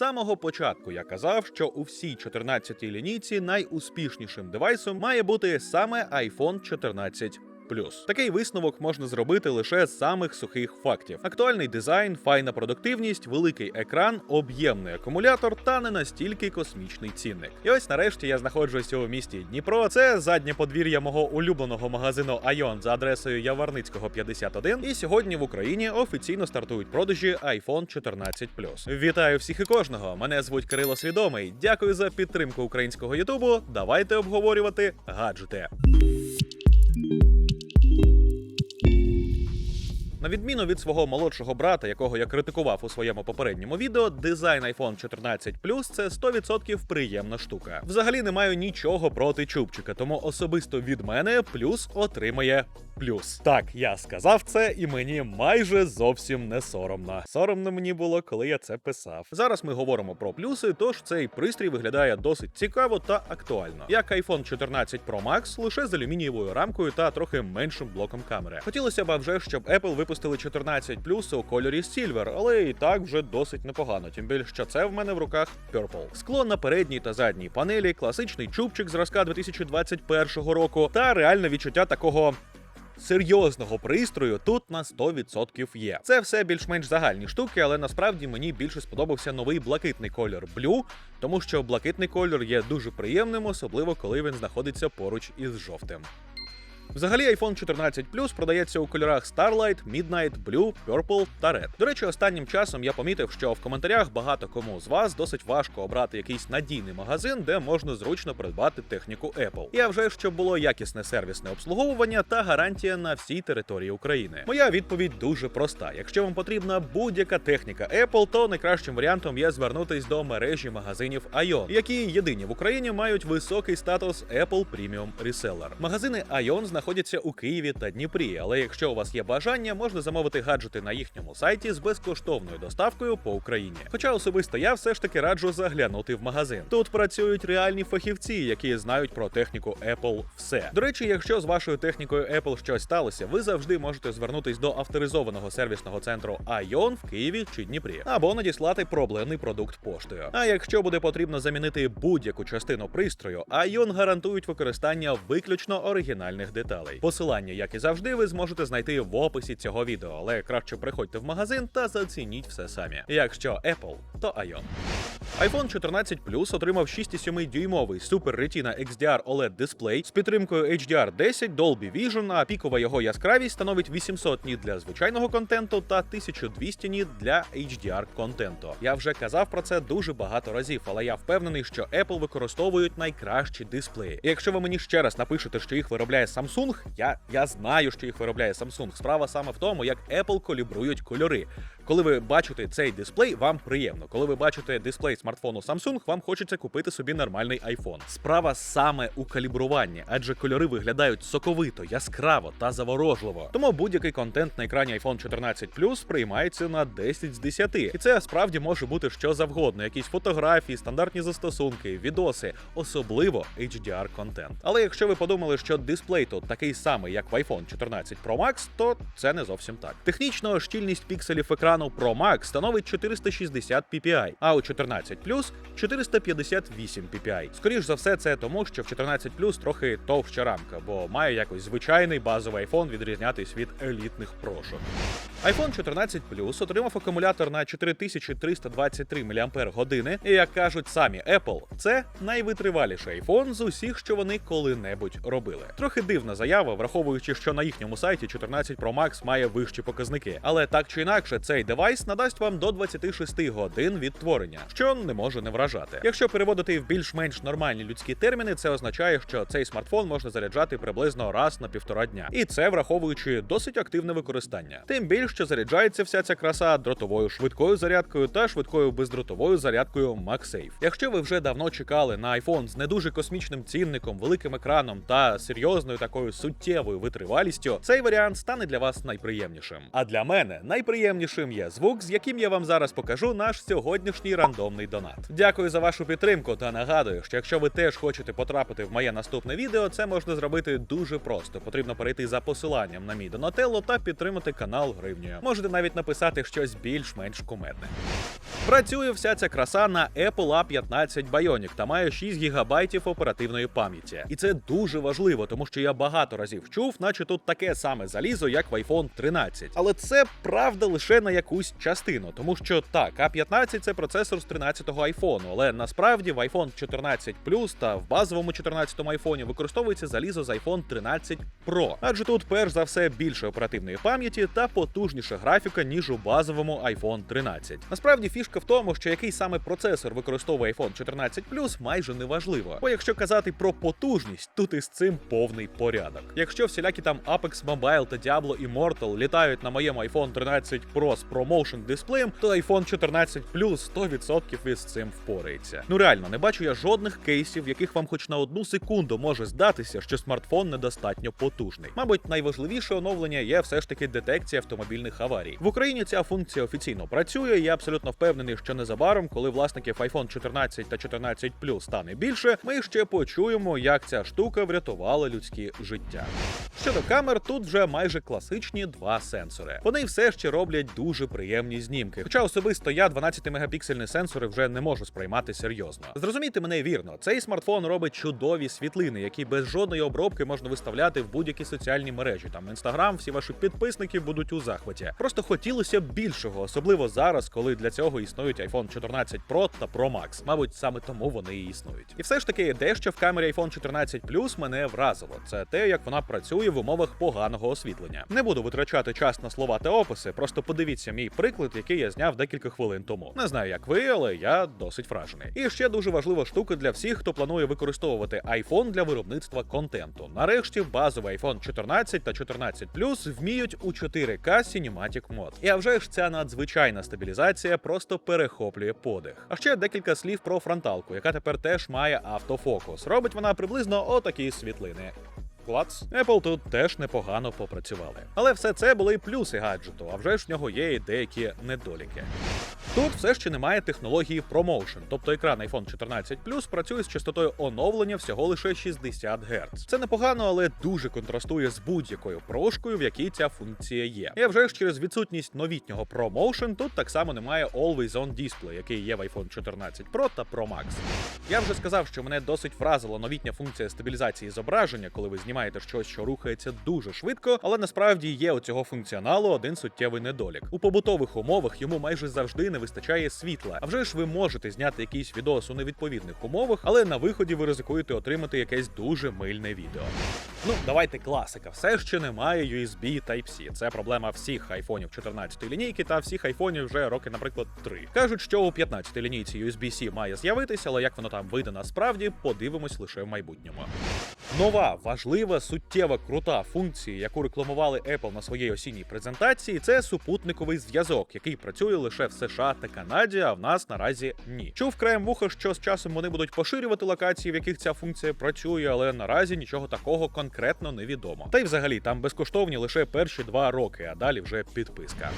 самого початку я казав, що у всій 14-й лінійці найуспішнішим девайсом має бути саме iPhone 14 Плюс такий висновок можна зробити лише з самих сухих фактів: актуальний дизайн, файна продуктивність, великий екран, об'ємний акумулятор та не настільки космічний цінник. І ось нарешті я знаходжуся у місті Дніпро. Це заднє подвір'я мого улюбленого магазину Айон за адресою Яворницького 51. І сьогодні в Україні офіційно стартують продажі iPhone 14 Вітаю всіх і кожного! Мене звуть Кирило Свідомий. Дякую за підтримку українського Ютубу. Давайте обговорювати гаджети. На відміну від свого молодшого брата, якого я критикував у своєму попередньому відео, дизайн iPhone 14 Plus – це 100% приємна штука. Взагалі не маю нічого проти чубчика, тому особисто від мене плюс отримає плюс. Так, я сказав це, і мені майже зовсім не соромно. Соромно мені було, коли я це писав. Зараз ми говоримо про плюси, тож цей пристрій виглядає досить цікаво та актуально. Як iPhone 14 Pro Max, лише з алюмінієвою рамкою та трохи меншим блоком камери. Хотілося б вже, щоб Apple випустили 14 Plus у кольорі Silver, але і так вже досить непогано. Тим більше, що це в мене в руках Purple. Скло на передній та задній панелі, класичний чубчик зразка 2021 року та реальне відчуття такого серйозного пристрою тут на 100% є. Це все більш-менш загальні штуки, але насправді мені більше сподобався новий блакитний колір Blue, тому що блакитний колір є дуже приємним, особливо коли він знаходиться поруч із жовтим. Взагалі, iPhone 14 Plus продається у кольорах Starlight, Midnight, Blue, Purple та Red. До речі, останнім часом я помітив, що в коментарях багато кому з вас досить важко обрати якийсь надійний магазин, де можна зручно придбати техніку Apple. А вже щоб було якісне сервісне обслуговування та гарантія на всій території України. Моя відповідь дуже проста: якщо вам потрібна будь-яка техніка Apple, то найкращим варіантом є звернутись до мережі магазинів Ion, які єдині в Україні мають високий статус Apple Premium Reseller. Магазини Ion знаходяться у Києві та Дніпрі, але якщо у вас є бажання, можна замовити гаджети на їхньому сайті з безкоштовною доставкою по Україні. Хоча особисто я все ж таки раджу заглянути в магазин. Тут працюють реальні фахівці, які знають про техніку Apple все. До речі, якщо з вашою технікою Apple щось сталося, ви завжди можете звернутись до авторизованого сервісного центру Ion в Києві чи Дніпрі, або надіслати проблемний продукт поштою. А якщо буде потрібно замінити будь-яку частину пристрою, Ion гарантують використання виключно оригінальних деталей. Посилання, як і завжди, ви зможете знайти в описі цього відео, але краще приходьте в магазин та зацініть все самі. Якщо Apple, то Ion. iPhone 14 Plus отримав 6,7 дюймовий Super Retina XDR OLED дисплей з підтримкою HDR 10 Dolby Vision, а пікова його яскравість становить 800 ніт для звичайного контенту та 1200 ніт для HDR контенту. Я вже казав про це дуже багато разів, але я впевнений, що Apple використовують найкращі дисплеї. І якщо ви мені ще раз напишете, що їх виробляє Samsung, я, я знаю, що їх виробляє Samsung. Справа саме в тому, як Apple калібрують кольори. Коли ви бачите цей дисплей, вам приємно. Коли ви бачите дисплей смартфону Samsung, вам хочеться купити собі нормальний iPhone. Справа саме у калібруванні, адже кольори виглядають соковито, яскраво та заворожливо. Тому будь-який контент на екрані iPhone 14 Plus сприймається на 10 з 10. І це справді може бути що завгодно: якісь фотографії, стандартні застосунки, відоси, особливо HDR контент. Але якщо ви подумали, що дисплей тут такий самий, як в iPhone 14 Pro Max, то це не зовсім так. Технічно щільність пікселів екрану Pro Max становить 460 ppi, а у 14 Plus 458 ppi. Скоріш за все, це тому, що в 14 Plus трохи товща рамка, бо має якось звичайний базовий iPhone відрізнятись від елітних прошок. iPhone 14 Plus отримав акумулятор на 4323 мАч, і як кажуть самі Apple, це найвитриваліший iPhone з усіх, що вони коли-небудь робили. Трохи дивна заява, враховуючи, що на їхньому сайті 14 Pro Max має вищі показники. Але так чи інакше, цей девайс надасть вам до 26 годин відтворення, що не може не вражати. Якщо переводити в більш-менш нормальні людські терміни, це означає, що цей смартфон можна заряджати приблизно раз на півтора дня, і це враховуючи досить активне використання. Тим більше, що заряджається вся ця краса дротовою швидкою зарядкою та швидкою бездротовою зарядкою MagSafe. Якщо ви вже давно чекали на iPhone з не дуже космічним цінником, великим екраном та серйозною такою суттєвою витривалістю, цей варіант стане для вас найприємнішим. А для мене найприємнішим цим звук, з яким я вам зараз покажу наш сьогоднішній рандомний донат. Дякую за вашу підтримку та нагадую, що якщо ви теж хочете потрапити в моє наступне відео, це можна зробити дуже просто. Потрібно перейти за посиланням на мій Донателло та підтримати канал гривнею. Можете навіть написати щось більш-менш кумедне. Працює вся ця краса на Apple A15 Bionic та має 6 ГБ оперативної пам'яті. І це дуже важливо, тому що я багато разів чув, наче тут таке саме залізо, як в iPhone 13. Але це правда лише на якусь частину, тому що так, A15 це процесор з 13-го iPhone, але насправді в iPhone 14 Plus та в базовому 14-му iPhone використовується залізо з iPhone 13 Pro. Адже тут перш за все більше оперативної пам'яті та потужніша графіка, ніж у базовому iPhone 13. Насправді фішка в тому, що який саме процесор використовує iPhone 14 Plus, майже не важливо. Бо якщо казати про потужність, тут із цим повний порядок. Якщо всілякі там Apex Mobile та Diablo Immortal літають на моєму iPhone 13 Pro з ProMotion дисплеєм, то iPhone 14 Plus 100% із цим впорається. Ну реально, не бачу я жодних кейсів, в яких вам хоч на одну секунду може здатися, що смартфон недостатньо потужний. Мабуть, найважливіше оновлення є все ж таки детекція автомобільних аварій. В Україні ця функція офіційно працює. Я абсолютно впевнений, що незабаром, коли власників iPhone 14 та 14 Plus стане більше, ми ще почуємо, як ця штука врятувала людські життя. Щодо камер, тут вже майже класичні два сенсори. Вони все ще роблять дуже приємні знімки. Хоча особисто я 12-мегапіксельні сенсори вже не можу сприймати серйозно. Зрозумійте мене вірно, цей смартфон робить чудові світлини, які без жодної обробки можна виставляти в будь-які соціальні мережі. Там інстаграм, всі ваші підписники будуть у захваті. Просто хотілося б більшого, особливо зараз, коли для цього існують iPhone 14 Pro та Pro Max. Мабуть, саме тому вони і існують. І все ж таки, дещо в камері iPhone 14 Plus мене вразило. Це те, як вона працює в умовах поганого освітлення. Не буду витрачати час на слова та описи, просто подивіться мій приклад, який я зняв декілька хвилин тому. Не знаю, як ви, але я досить вражений. І ще дуже важлива штука для всіх, хто планує використовувати iPhone для виробництва контенту. Нарешті базовий iPhone 14 та 14 Plus вміють у 4K Cinematic Mode. І а вже ж ця надзвичайна стабілізація просто перехоплює подих. А ще декілька слів про фронталку, яка тепер теж має автофокус. Робить вона приблизно отакі світлини. Клац. Apple тут теж непогано попрацювали. Але все це були плюси гаджету, а вже ж в нього є і деякі недоліки. Тут все ще немає технології ProMotion, тобто екран iPhone 14 Plus працює з частотою оновлення всього лише 60 Гц. Це непогано, але дуже контрастує з будь-якою прошкою, в якій ця функція є. І вже ж через відсутність новітнього ProMotion тут так само немає Always On Display, який є в iPhone 14 Pro та Pro Max. Я вже сказав, що мене досить вразила новітня функція стабілізації зображення, коли ви знімаєте щось, що рухається дуже швидко, але насправді є у цього функціоналу один суттєвий недолік. У побутових умовах йому майже завжди не вистачає світла. А вже ж ви можете зняти якийсь відос у невідповідних умовах, але на виході ви ризикуєте отримати якесь дуже мильне відео. Ну, давайте класика. Все ще немає USB Type-C. Це проблема всіх айфонів 14 лінійки та всіх айфонів вже роки, наприклад, 3. Кажуть, що у 15 лінійці USB-C має з'явитися, але як воно там вийде насправді, подивимось лише в майбутньому. Нова, важлива, суттєва, крута функція, яку рекламували Apple на своїй осінній презентації, це супутниковий зв'язок, який працює лише в США та Канаді, а в нас наразі ні. Чув краєм вуха, що з часом вони будуть поширювати локації, в яких ця функція працює, але наразі нічого такого конкретно не відомо. Та й взагалі там безкоштовні лише перші два роки, а далі вже підписка.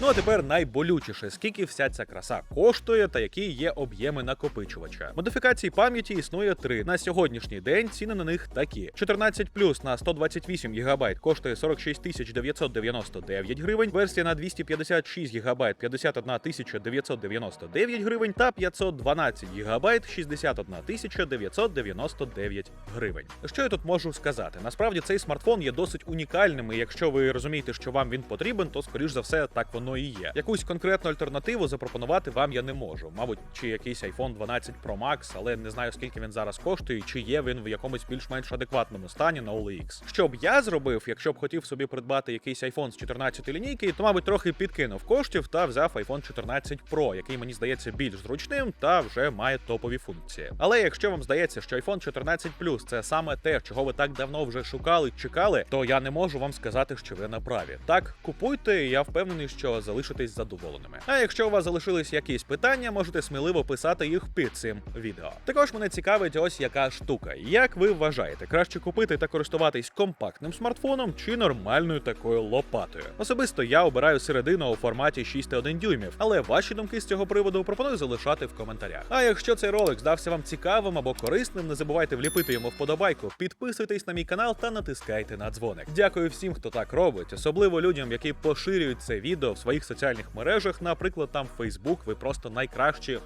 Ну а тепер найболючіше, скільки вся ця краса коштує та які є об'єми накопичувача. Модифікацій пам'яті існує три. На сьогоднішній день ціни на них такі: 14 плюс на 128 ГБ коштує 46 999 гривень, версія на 256 ГБ 51 999 гривень та 512 ГБ 61 999 гривень. Що я тут можу сказати? Насправді цей смартфон є досить унікальним, і якщо ви розумієте, що вам він потрібен, то скоріш за все так воно і є. Якусь конкретну альтернативу запропонувати вам я не можу. Мабуть, чи якийсь iPhone 12 Pro Max, але не знаю скільки він зараз коштує, чи є він в якомусь більш-менш адекватному стані на OLX. Що б я зробив, якщо б хотів собі придбати якийсь iPhone з 14 лінійки, то мабуть трохи підкинув коштів та взяв iPhone 14 Pro, який мені здається більш зручним та вже має топові функції. Але якщо вам здається, що iPhone 14 Plus це саме те, чого ви так давно вже шукали, чекали, то я не можу вам сказати, що ви на праві. Так, купуйте, і я впевнений, що залишитесь задоволеними. А якщо у вас залишились якісь питання, можете сміливо писати їх під цим відео. Також мене цікавить ось яка штука. Як ви вважаєте, думаєте, краще купити та користуватись компактним смартфоном чи нормальною такою лопатою? Особисто я обираю середину у форматі 6,1 дюймів, але ваші думки з цього приводу пропоную залишати в коментарях. А якщо цей ролик здався вам цікавим або корисним, не забувайте вліпити йому вподобайку, підписуйтесь на мій канал та натискайте на дзвоник. Дякую всім, хто так робить, особливо людям, які поширюють це відео в своїх соціальних мережах, наприклад, там Facebook, ви просто найкращі.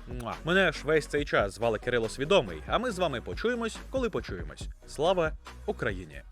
Мене ж весь цей час звали Кирило Свідомий, а ми з вами почуємось, коли почуємось. Слава Україні!